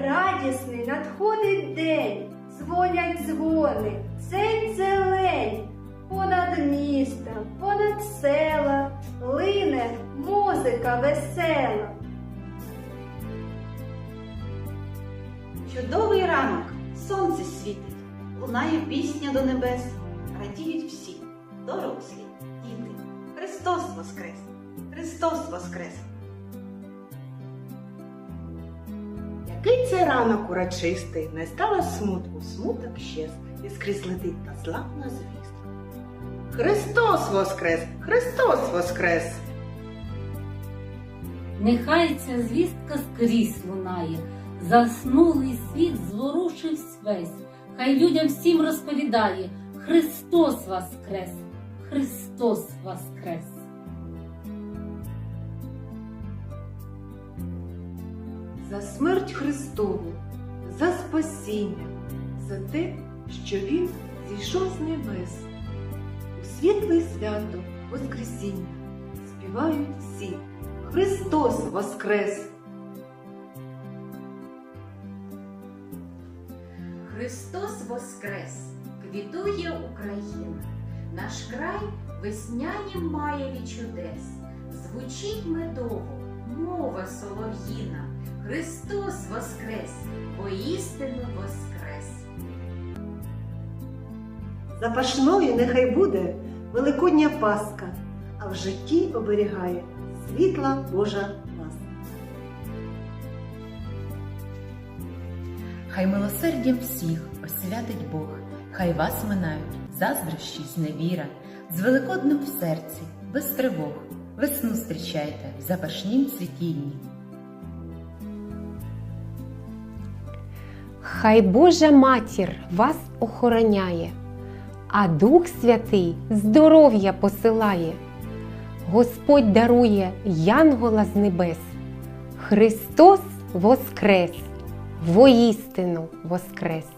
Радісний надходить день, дзвонять дзвони, цей зелень. Понад містом, понад села, лине музика весела. Чудовий ранок, сонце світить, лунає пісня до небес, радіють всі, дорослі, діти. Христос Воскрес! Христос Воскрес! Який це ранок урочистий, не стало смутку, смуток щез, і скрізь летить та славна звістка. Христос Воскрес! Христос Воскрес! Нехай ця звістка скрізь лунає, заснулий світ зворушився весь, хай людям всім розповідає Христос Воскрес! Христос Воскрес! За смерть Христову, за спасіння, за те, що Він зійшов з небес. У світле свято Воскресіння співають всі Христос Воскрес! Христос Воскрес! Квітує Україна, наш край веснянім має чудес. Звучить медово, мова солов'їна. Христос Воскрес! Воістину Воскрес! Запашною нехай буде Великодня Пасха, а в житті оберігає світла Божа ласка. Хай милосердям всіх освятить Бог, хай вас минають заздрощі, зневіра, з великодним в серці, без тривог, весну зустрічайте в запашнім цвітінні. Хай Божа матір вас охороняє, а Дух Святий здоров'я посилає. Господь дарує янгола з небес. Христос Воскрес! Воістину Воскрес!